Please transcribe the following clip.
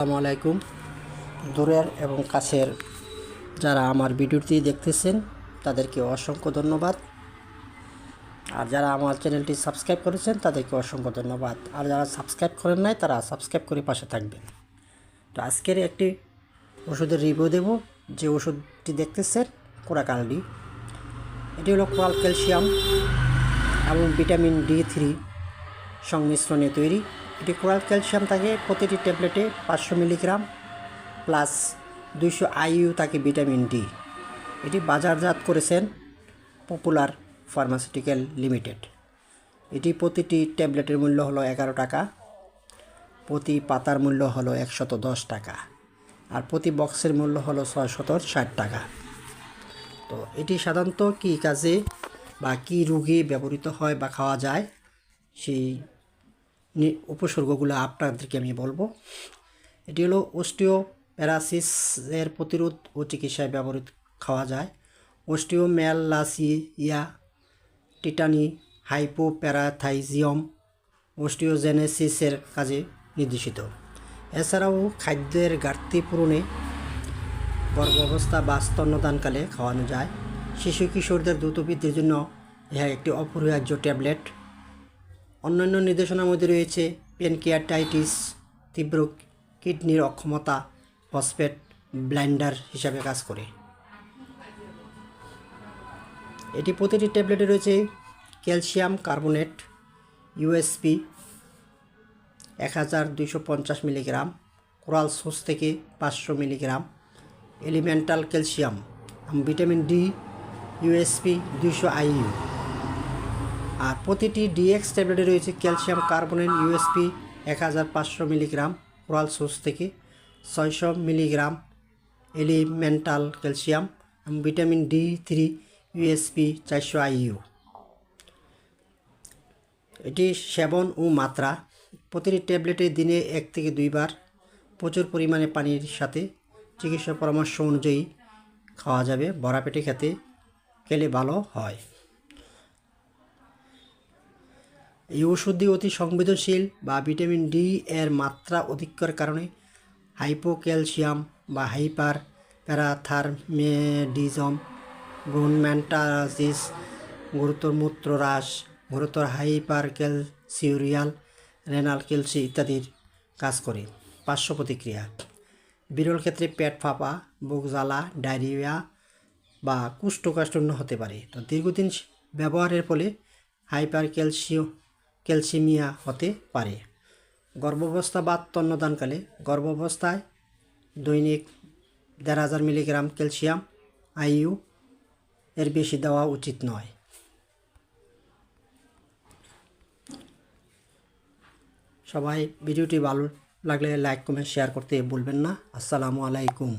আসসালামু আলাইকুম। দূরের এবং কাছের যারা আমার ভিডিওটি দেখতেছেন, তাদেরকে অসংখ্য ধন্যবাদ। আর যারা আমার চ্যানেলটি সাবস্ক্রাইব করেছেন, তাদেরকে অসংখ্য ধন্যবাদ। আর যারা সাবস্ক্রাইব করেন নাই, তারা সাবস্ক্রাইব করে পাশে থাকবেন। তো আজকের একটি ওষুধের রিভিউ দেব। যে ওষুধটি দেখতেছেন, কোরাকালডি। এটি হলো কোরাল ক্যালসিয়াম এবং ভিটামিন ডি থ্রি সংমিশ্রণে তৈরি। এটি কোরাল ক্যালসিয়াম থাকে প্রতিটি ট্যাবলেটে পাঁচশো মিলিগ্রাম প্লাস দুইশো আইইউ থাকে ভিটামিন ডি। এটি বাজারজাত করেছেন পপুলার ফার্মাসিউটিক্যাল লিমিটেড। এটি প্রতিটি ট্যাবলেটের মূল্য হলো এগারো টাকা, প্রতি পাতার মূল্য হলো একশত দশ টাকা, আর প্রতি বক্সের মূল্য হলো ছয়শত ষাট টাকা। তো এটি সাধারণত কী কাজে বা কী রোগে ব্যবহৃত হয় বা খাওয়া যায়, সেই উপসর্গগুলো আপনাদেরকে আমি বলব। এটি হলো অস্টিও প্যারাসিসের প্রতিরোধ ও চিকিৎসায় ব্যবহৃত খাওয়া যায়। অস্টিও ম্যালাসিয়া টিটানি, হাইপোপ্যারাথাইজিয়াম অস্টিওজেনেসিসের কাজে নির্দেশিত। এছাড়াও খাদ্যের ঘাটতি পূরণে গর্ভাবস্থা বা স্তন্যদানকালে খাওয়ানো যায়। শিশু কিশোরদের দ্রুত বৃদ্ধির জন্য ইহা একটি অপরিহার্য ট্যাবলেট। অন্যান্য নির্দেশনার মধ্যে রয়েছে পেনকিয়াটাইটিস তীব্র কিডনির অক্ষমতা, ফসফেট ব্লাইন্ডার হিসাবে কাজ করে। এটি প্রতিটি ট্যাবলেটে রয়েছে ক্যালসিয়াম কার্বনেট ইউএসপি এক হাজার দুইশো পঞ্চাশ মিলিগ্রাম, কোরাল সোস থেকে পাঁচশো milligram, elemental calcium vitamin D USP দুইশো আইইউ আর প্রতিটি ডিএক্স ট্যাবলেটে রয়েছে ক্যালসিয়াম কার্বনেট ইউএসপি এক হাজার পাঁচশো মিলিগ্রাম ওরাল সোর্স থেকে ছয়শো milligram elemental calcium vitamin D three USP চারশো আইইউ এটি সেবন ও মাত্রা। প্রতিটি ট্যাবলেটে দিনে এক থেকে দুইবার প্রচুর পরিমাণে পানির সাথে চিকিৎসা পরামর্শ অনুযায়ী খাওয়া যাবে। বড়া পেটে খেতে খেলে ভালো হয়। এই ওষুধটি অতি সংবেদনশীল বা ভিটামিন ডি এর মাত্রা অধিক্যর কারণে হাইপোক্যালসিয়াম বা হাইপার প্যারাথার্মেডিজম ব্রোনম্যান্টাসিস গুরুতর মূত্র হ্রাস গুরুতর হাইপার ক্যালসিউরিয়াল রেনাল ক্যালসি ইত্যাদির কাজ করে। পার্শ্ব প্রতিক্রিয়া বিরল ক্ষেত্রে পেট ফাঁপা, বুক জ্বালা, ডায়রিয়া বা কুষ্ঠকাষ্ঠন্য হতে পারে। তো দীর্ঘদিন ব্যবহারের ফলে হাইপার ক্যালসিও ক্যালসিমিয়া হতে পারে। গর্ভাবস্থা বা তন্নদানকালে গর্ভাবস্থায় দৈনিক দেড় হাজার মিলিগ্রাম ক্যালসিয়াম আইইউ এর বেশি দেওয়া উচিত নয়। সবাই ভিডিওটি ভালো লাগলে লাইক, কমেন্ট, শেয়ার করতে ভুলবেন না। আসসালামু আলাইকুম।